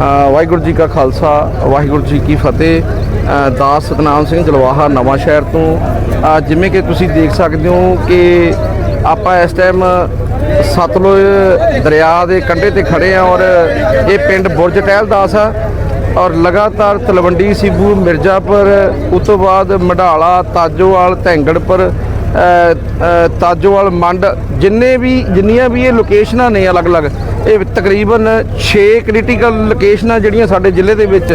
ਵਾਹਿਗੁਰੂ ਜੀ ਕਾ ਖਾਲਸਾ, ਵਾਹਿਗੁਰੂ ਜੀ ਕੀ ਫਤਿਹ। ਦਾਸ ਸਤਨਾਮ ਸਿੰਘ ਜਲਵਾਹਾ ਨਵਾਂ ਸ਼ਹਿਰ ਤੋਂ। ਜਿਵੇਂ ਕਿ ਤੁਸੀਂ ਦੇਖ ਸਕਦੇ ਹੋ ਕਿ ਆਪਾਂ ਇਸ ਟਾਈਮ ਸਤਲੁਜ ਦਰਿਆ ਦੇ ਕੰਢੇ ਤੇ ਖੜੇ ਆ ਔਰ ਇਹ ਪਿੰਡ ਬੁਰਜ ਟਹਿਲ ਦਾਸ ਆ ਔਰ ਲਗਾਤਾਰ ਤਲਵੰਡੀ, ਸਿੱਬੂ, ਮਿਰਜ਼ਾਪੁਰ, ਉਸ ਤੋਂ ਬਾਅਦ ਮਢਾਲਾ ਤਾਜੋਵਾਲ, ਧੈਂਗੜਪੁਰ ਤਾਜੋਵਾਲ ਮੰਡ, ਜਿੰਨੇ ਵੀ, ਜਿੰਨੀਆਂ ਵੀ ਇਹ ਲੋਕੇਸ਼ਨਾਂ ਨੇ ਅਲੱਗ-ਅਲੱਗ, ਇਹ ਤਕਰੀਬਨ 6 ਕ੍ਰਿਟੀਕਲ ਲੋਕੇਸ਼ਨਾਂ ਜਿਹੜੀਆਂ ਸਾਡੇ ਜ਼ਿਲ੍ਹੇ ਦੇ ਵਿੱਚ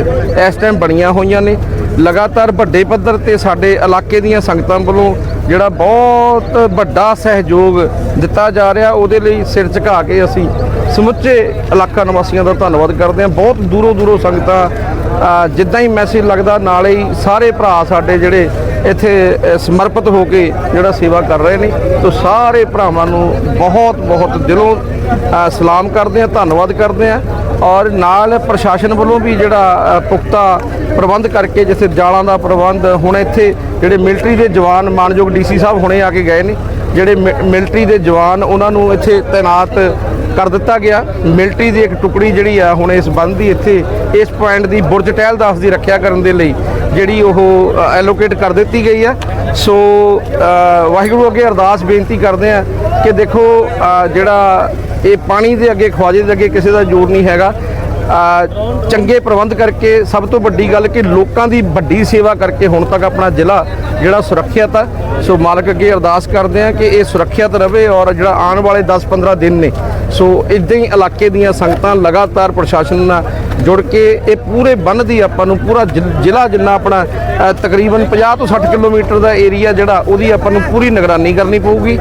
ਇਸ ਟਾਈਮ ਬਣੀਆਂ ਹੋਈਆਂ ਨੇ। ਲਗਾਤਾਰ ਵੱਡੇ ਪੱਧਰ ਤੇ ਸਾਡੇ ਇਲਾਕੇ ਦੀਆਂ ਸੰਗਤਾਂ ਵੱਲੋਂ ਜਿਹੜਾ ਬਹੁਤ ਵੱਡਾ ਸਹਿਯੋਗ ਦਿੱਤਾ ਜਾ ਰਿਹਾ, ਉਹਦੇ ਲਈ ਸਿਰ ਝੁਕਾ ਕੇ ਅਸੀਂ ਸਮੁੱਚੇ ਇਲਾਕਾ ਨਿਵਾਸੀਆਂ ਦਾ ਧੰਨਵਾਦ ਕਰਦੇ ਹਾਂ। ਬਹੁਤ ਦੂਰੋਂ ਦੂਰੋਂ ਸੰਗਤਾਂ ਜਿੱਦਾਂ ਹੀ ਮੈਸੇਜ ਲੱਗਦਾ, ਨਾਲੇ ਹੀ ਸਾਰੇ ਭਰਾ ਸਾਡੇ ਜਿਹੜੇ ਇੱਥੇ ਸਮਰਪਿਤ ਹੋ ਕੇ ਜਿਹੜਾ ਸੇਵਾ ਕਰ ਰਹੇ ਨੇ। ਤੋਂ ਸਾਰੇ ਭਰਾਵਾਂ ਨੂੰ ਬਹੁਤ ਬਹੁਤ ਦਿਲੋਂ ਸਲਾਮ ਕਰਦੇ ਹਾਂ, ਧੰਨਵਾਦ ਕਰਦੇ ਹਾਂ। ਔਰ ਨਾਲ ਪ੍ਰਸ਼ਾਸਨ ਵੱਲੋਂ ਵੀ ਜਿਹੜਾ ਪੁਖਤਾ ਪ੍ਰਬੰਧ ਕਰਕੇ, ਜਿੱਥੇ ਜਾਲਾਂ ਦਾ ਪ੍ਰਬੰਧ ਹੁਣ ਇੱਥੇ ਜਿਹੜੇ ਮਿਲਟਰੀ ਦੇ ਜਵਾਨ ਮਾਨਯੋਗ ਡੀਸੀ ਸਾਹਿਬ ਹੁਣੇ ਆ ਕੇ ਗਏ ਨੇ ਜਿਹੜੇ ਮਿ- ਮਿਲਟਰੀ ਦੇ ਜਵਾਨ ਉਹਨਾਂ ਨੂੰ ਇੱਥੇ ਤਾਇਨਾਤ ਕਰ ਦਿੱਤਾ ਗਿਆ। ਮਿਲਟਰੀ ਦੀ ਇੱਕ ਟੁਕੜੀ ਜਿਹੜੀ ਆ ਹੁਣ ਇਸ ਬੰਦ ਦੀ ਇੱਥੇ, ਇਸ ਪੁਆਇੰਟ ਦੀ ਬੁਰਜ ਟਹਿਲਦਾਸ ਦੀ ਰੱਖਿਆ ਕਰਨ ਦੇ ਲਈ ਜਿਹੜੀ ਉਹ ਐਲੋਕੇਟ ਕਰ ਦਿੱਤੀ ਗਈ ਆ। ਸੋ ਵਾਹਿਗੁਰੂ ਅੱਗੇ ਅਰਦਾਸ ਬੇਨਤੀ ਕਰਦੇ ਆ ਕਿ ਦੇਖੋ ਜਿਹੜਾ ਇਹ ਪਾਣੀ ਦੇ ਅੱਗੇ, ਖਵਾਜੇ ਦੇ ਅੱਗੇ ਕਿਸੇ ਦਾ ਜ਼ੋਰ ਨਹੀਂ ਹੈਗਾ। ਚੰਗੇ ਪ੍ਰਬੰਧ ਕਰਕੇ ਸਭ ਤੋਂ ਵੱਡੀ ਗੱਲ ਕਿ ਲੋਕਾਂ ਦੀ ਵੱਡੀ ਸੇਵਾ ਕਰਕੇ ਹੁਣ ਤੱਕ ਆਪਣਾ ਜ਼ਿਲ੍ਹਾ ਜਿਹੜਾ ਸੁਰੱਖਿਅਤ ਆ। ਸੋ ਮਾਲਕ ਅੱਗੇ ਅਰਦਾਸ ਕਰਦੇ ਆ ਕਿ ਇਹ ਸੁਰੱਖਿਅਤ ਰਹੇ ਔਰ ਜਿਹੜਾ ਆਉਣ ਵਾਲੇ 10-15 ਦਿਨ ਨੇ ਸੋ ਇਦਾਂ ਹੀ ਇਲਾਕੇ ਦੀਆਂ ਸੰਗਤਾਂ ਲਗਾਤਾਰ ਪ੍ਰਸ਼ਾਸਨ ਨਾਲ ਜੁੜ ਕੇ ਇਹ ਪੂਰੇ ਬੰਨ ਦੀ ਆਪਾਂ ਨੂੰ ਪੂਰਾ ਜ਼ਿ- ਜ਼ਿਲ੍ਹਾ ਜਿੰਨਾ ਆਪਣਾ ਤਕਰੀਬਨ 50 ਤੋਂ 60 ਕਿਲੋਮੀਟਰ ਦਾ ਏਰੀਆ ਜਿਹੜਾ ਉਹਦੀ ਆਪਾਂ ਨੂੰ ਪੂਰੀ ਨਿਗਰਾਨੀ ਕਰਨੀ ਪਊਗੀ।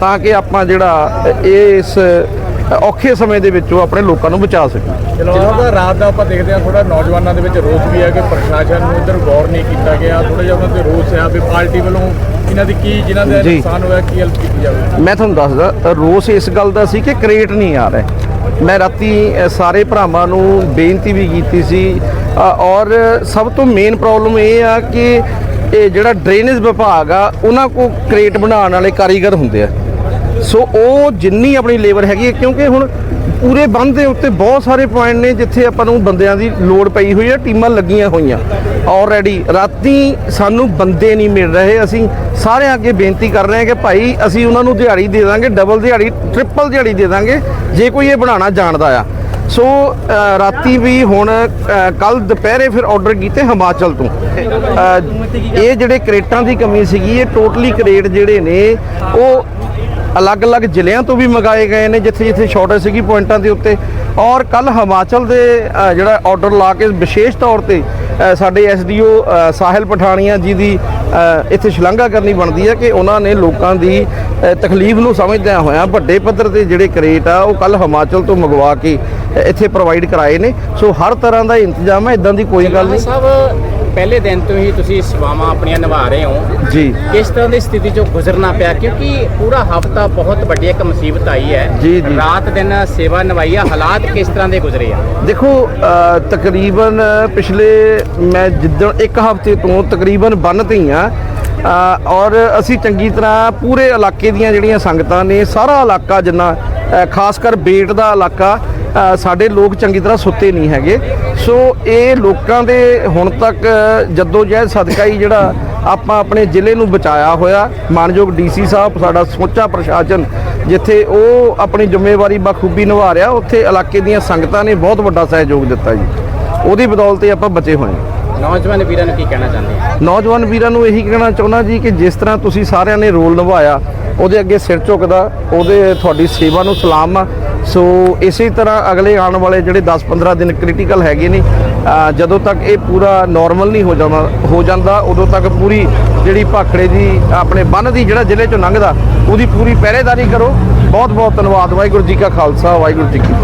ਤਾਂ ਕਿ ਆਪਾਂ ਜਿਹੜਾ ਅ, ਇਸ ਔਖੇ ਸਮੇਂ ਦੇ ਵਿੱਚੋਂ ਆਪਣੇ ਲੋਕਾਂ ਨੂੰ ਬਚਾ ਸਕੀਏ ਚਲੋ ਦਾ ਰਾਤ ਦਾ ਆਪਾਂ ਦੇਖਦੇ ਹਾਂ ਥੋੜਾ ਨੌਜਵਾਨਾਂ ਦੇ ਵਿੱਚ ਰੋਸ ਵੀ ਹੈ ਕਿ ਪ੍ਰਸ਼ਾਸਨ ਨੂੰ ਇਧਰ ਗੌਰ ਨਹੀਂ ਕੀਤਾ ਗਿਆ ਥੋੜਾ ਜਿਹਾ ਉਹਨਾਂ ਤੇ ਰੋਸ ਹੈ ਵੀ ਪਾਰਟੀ ਵੱਲੋਂ ਇਹਨਾਂ ਦੀ ਕੀ ਜਿਨ੍ਹਾਂ ਦਾ। ਨੁਕਸਾਨ ਹੋਇਆ ਕੀ ਹੈਲਪ ਕੀਤੀ ਜਾਵੇ? ਮੈਂ ਤੁਹਾਨੂੰ ਦੱਸਦਾ ਰੋਸ ਇਸ ਗੱਲ ਦਾ ਸੀ ਕਿ ਕ੍ਰੇਟ ਨਹੀਂ ਆ ਰਿਹਾ। ਮੈਂ ਰਾਤੀ ਸਾਰੇ ਭਰਾਵਾਂ ਨੂੰ ਬੇਨਤੀ ਵੀ ਕੀਤੀ ਸੀ ਔਰ ਸਭ ਤੋਂ ਮੇਨ ਪ੍ਰੋਬਲਮ ਇਹ ਆ ਕਿ ਇਹ ਜਿਹੜਾ ਡਰੇਨੇਜ ਵਿਭਾਗ ਆ ਉਹਨਾਂ ਕੋ ਕ੍ਰੇਟ ਬਣਾਉਣ ਵਾਲੇ ਕਾਰੀਗਰ ਹੁੰਦੇ ਆ। ਸੋ ਉਹ ਜਿੰਨੀ ਆਪਣੀ ਲੇਬਰ ਹੈਗੀ ਹੈ, ਕਿਉਂਕਿ ਹੁਣ ਪੂਰੇ ਬੰਦ ਦੇ ਉੱਤੇ ਬਹੁਤ ਸਾਰੇ ਪੁਆਇੰਟ ਨੇ ਜਿੱਥੇ ਆਪਾਂ ਨੂੰ ਬੰਦਿਆਂ ਦੀ ਲੋੜ ਪਈ ਹੋਈ ਹੈ, ਟੀਮਾਂ ਲੱਗੀਆਂ ਹੋਈਆਂ। ਆਲਰੇਡੀ ਰਾਤੀ ਸਾਨੂੰ ਬੰਦੇ ਨਹੀਂ ਮਿਲ ਰਹੇ। ਅਸੀਂ ਸਾਰਿਆਂ ਅੱਗੇ ਬੇਨਤੀ ਕਰ ਰਹੇ ਹਾਂ ਕਿ ਭਾਈ, ਅਸੀਂ ਉਹਨਾਂ ਨੂੰ ਦਿਹਾੜੀ ਦੇ ਦਾਂਗੇ ਡਬਲ ਦਿਹਾੜੀ ਟ੍ਰਿਪਲ ਦਿਹਾੜੀ ਦੇ ਦਾਂਗੇ, ਜੇ ਕੋਈ ਇਹ ਬਣਾਉਣਾ ਜਾਣਦਾ ਆ। ਸੋ ਰਾਤੀ ਵੀ ਹੁਣ ਕੱਲ ਦੁਪਹਿਰੇ ਫਿਰ ਆਰਡਰ ਕੀਤੇ ਹਿਮਾਚਲ ਤੋਂ। ਇਹ ਜਿਹੜੇ ਕ੍ਰੇਟਾਂ ਦੀ ਕਮੀ ਸੀਗੀ, ਇਹ ਟੋਟਲੀ ਕ੍ਰੇਟ ਜਿਹੜੇ ਨੇ, ਉਹ ਅਲੱਗ-ਅਲੱਗ ਜ਼ਿਲ੍ਹਿਆਂ ਤੋਂ ਵੀ ਮੰਗਾਏ ਗਏ ਨੇ ਜਿੱਥੇ ਜਿੱਥੇ ਸ਼ਾਰਟੇਜ ਸੀਗੀ ਪੁਆਇੰਟਾਂ ਦੇ ਉੱਤੇ। ਔਰ ਕੱਲ ਹਿਮਾਚਲ ਦੇ ਜਿਹੜਾ ਆਰਡਰ ਲਾ ਕੇ ਵਿਸ਼ੇਸ਼ ਤੌਰ ਤੇ ਸਾਡੇ ਐਸਡੀਓ ਸਾਹਿਲ ਪਠਾਣੀਆਂ ਜੀ ਦੀ ਇੱਥੇ ਸ਼ਲਾਘਾ ਕਰਨੀ ਬਣਦੀ ਹੈ ਕਿ ਉਹਨਾਂ ਨੇ ਲੋਕਾਂ ਦੀ ਤਕਲੀਫ ਨੂੰ ਸਮਝਦਿਆਂ ਹੋਇਆਂ ਵੱਡੇ ਪੱਧਰ ਤੇ ਜਿਹੜੇ ਕਰੇਟ ਆ ਉਹ ਕੱਲ ਹਿਮਾਚਲ ਤੋਂ ਮੰਗਵਾ ਕੇ ਇੱਥੇ ਪ੍ਰੋਵਾਈਡ ਕਰਾਏ ਨੇ। ਸੋ ਹਰ ਤਰ੍ਹਾਂ ਦਾ ਇੰਤਜ਼ਾਮ ਹੈ ਇਦਾਂ ਦੀ ਕੋਈ ਗੱਲ ਨਹੀਂ। ਸਾਹਿਬ ਪਹਿਲੇ ਦਿਨ ਤੋਂ ਹੀ ਤੁਸੀਂ ਸੇਵਾਵਾਂ ਆਪਣੀਆਂ ਨਿਭਾ ਰਹੇ ਹੋ। ਜੀ। ਕਿਸ ਤਰ੍ਹਾਂ ਦੀ ਸਥਿਤੀ ਚੋਂ ਗੁਜ਼ਰਨਾ ਪਿਆ? ਕਿਉਂਕਿ ਪੂਰਾ ਹਫਤਾ ਬਹੁਤ ਵੱਡੀ ਇੱਕ ਮੁਸੀਬਤ ਆਈ ਹੈ। ਜੀ। ਰਾਤ ਦਿਨ ਸੇਵਾ ਨਿਭਾਈ ਆ। ਹਾਲਾਤ ਕਿਸ ਤਰ੍ਹਾਂ ਦੇ ਗੁਜ਼ਰੇ ਆ? ਦੇਖੋ ਤਕਰੀਬਨ ਪਿਛਲੇ ਮੈਂ ਜਿੱਦਣ ਇੱਕ ਹਫ਼ਤੇ ਤੋਂ ਤਕਰੀਬਨ ਬੰਨ ਤੇ ਹੀ ਆ ਔਰ ਅਸੀਂ ਚੰਗੀ ਤਰ੍ਹਾਂ ਪੂਰੇ ਇਲਾਕੇ ਦੀਆਂ ਜਿਹੜੀਆਂ ਸੰਗਤਾਂ ਨੇ ਸਾਰਾ ਇਲਾਕਾ ਜਿੰਨਾ ਖਾਸ ਕਰ ਬੇਟ ਦਾ ਇਲਾਕਾ ਸਾਡੇ ਲੋਕ ਚੰਗੀ ਤਰ੍ਹਾਂ ਸੁੱਤੇ ਨਹੀਂ ਹੈਗੇ। ਸੋ ਇਹ ਲੋਕਾਂ ਦੇ ਹੁਣ ਤੱਕ ਜੱਦੋ ਜਹਿਦ ਸਦਕਾ ਹੀ ਜਿਹੜਾ ਆਪਾਂ ਆਪਣੇ ਜ਼ਿਲ੍ਹੇ ਨੂੰ ਬਚਾਇਆ ਹੋਇਆ। ਮਾਨਯੋਗ ਡੀਸੀ ਸਾਹਿਬ ਸਾਡਾ ਸਮੁੱਚਾ ਪ੍ਰਸ਼ਾਸਨ ਜਿੱਥੇ ਉਹ ਆਪਣੀ ਜ਼ਿੰਮੇਵਾਰੀ ਬਖੂਬੀ ਨਿਭਾ ਰਿਹਾ ਉੱਥੇ ਇਲਾਕੇ ਦੀਆਂ ਸੰਗਤਾਂ ਨੇ ਬਹੁਤ ਵੱਡਾ ਸਹਿਯੋਗ ਦਿੱਤਾ ਜੀ। ਉਹਦੀ ਬਦੌਲਤ ਆਪਾਂ ਬਚੇ ਹੋਏ ਹਾਂ। ਨੌਜਵਾਨ ਵੀਰਾਂ ਨੂੰ ਕੀ ਕਹਿਣਾ ਚਾਹੁੰਦੇ ਆ ਨੌਜਵਾਨ ਵੀਰਾਂ ਨੂੰ ਇਹੀ ਕਹਿਣਾ ਚਾਹੁੰਦਾ ਜੀ ਕਿ ਜਿਸ ਤਰ੍ਹਾਂ ਤੁਸੀਂ ਸਾਰਿਆਂ ਨੇ ਰੋਲ ਨਿਭਾਇਆ ਉਹਦੇ ਅੱਗੇ ਸਿਰ ਝੁਕਦਾ ਉਹਦੇ ਤੁਹਾਡੀ ਸੇਵਾ ਨੂੰ ਸਲਾਮ ਆ ਸੋ ਇਸੇ ਤਰ੍ਹਾਂ ਅਗਲੇ ਆਉਣ ਵਾਲੇ ਜਿਹੜੇ 10-15 ਦਿਨ ਕ੍ਰਿਟੀਕਲ ਹੈਗੇ ਨੇ ਜਦੋਂ ਤੱਕ ਇਹ ਪੂਰਾ ਨਾਰਮਲ ਨਹੀਂ ਹੋ ਜਾਂਦਾ ਹੋ ਜਾਂਦਾ, ਉਦੋਂ ਤੱਕ ਪੂਰੀ ਜਿਹੜੀ ਭਾਖੜੇ ਦੀ, ਆਪਣੇ ਬੰਨ ਦੀ ਜਿਹੜਾ ਜ਼ਿਲ੍ਹੇ ਚੋਂ ਲੰਘਦਾ, ਉਹਦੀ ਪੂਰੀ ਪਹਿਰੇਦਾਰੀ ਕਰੋ। ਬਹੁਤ ਬਹੁਤ ਧੰਨਵਾਦ, ਵਾਹਿਗੁਰੂ ਜੀ ਕਾ ਖਾਲਸਾ, ਵਾਹਿਗੁਰੂ ਜੀ ਕੀ